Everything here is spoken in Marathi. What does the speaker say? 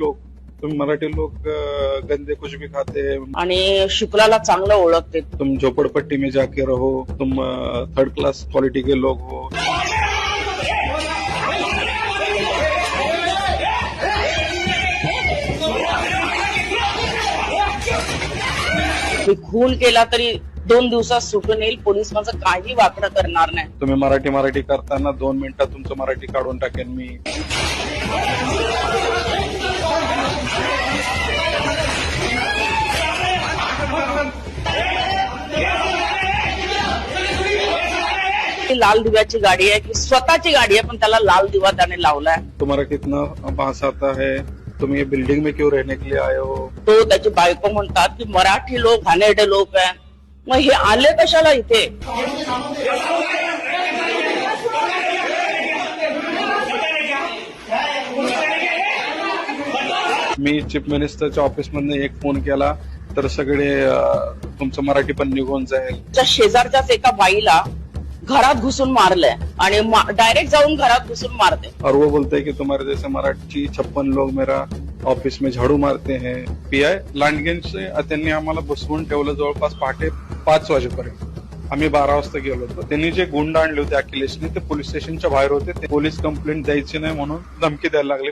लोग तुम मराठी अ, गंदे कुछ भी खाते हैं. आणि शुक्लाला चांगलं ओळखते. तुम झोपड़पट्टी में जाके रहो तुम थर्ड क्लास क्वालिटी के लोग हो. मी खून केला तरी दोन दिवसात सुटून येईल पोलीस माझं काही वाकडं करणार नाही. तुम्ही मराठी मराठी करताना दोन मिनिटात तुमचं मराठी काढून टाकेन मी. ती लाल दिव्याची गाडी आहे की स्वतःची गाडी आहे पण त्याला लाल दिवा त्याने लावलाय. तुम्हारा कितना बांस आता है तुम ये बिल्डिंग में क्यों रहने के लिए आए हो तो त्याची बायको म्हणतात की मराठी लोक घाणेरडे लोक आहे. मग हे आले कशाला इथे? मी चीफ मिनिस्टरच्या ऑफिस मधनं एक फोन केला तर सगळे अ, तुमचं मराठी पण निघून जाईल. शेजारच्याच एका बाईला घरात घुसून मारलंय. आणि डायरेक्ट जाऊन घरात घुसून मारते. और वो बोलते हैं कि तुम्हारे जैसे मराठी छप्पन लोग मेरा ऑफिस में झाडू मारते हैं. पी आय लांडगेंचे त्यांनी आम्हाला बसवून ठेवलं जवळपास पहाटे पाच वाजेपर्यंत. आम्ही बारा वाजता गेलो होतो. त्यांनी जे गुंड आणले होते अखिलेशने ते पोलीस स्टेशनच्या बाहेर होते. ते पोलीस कंप्लेंट द्यायची नाही म्हणून धमकी द्यायला लागले.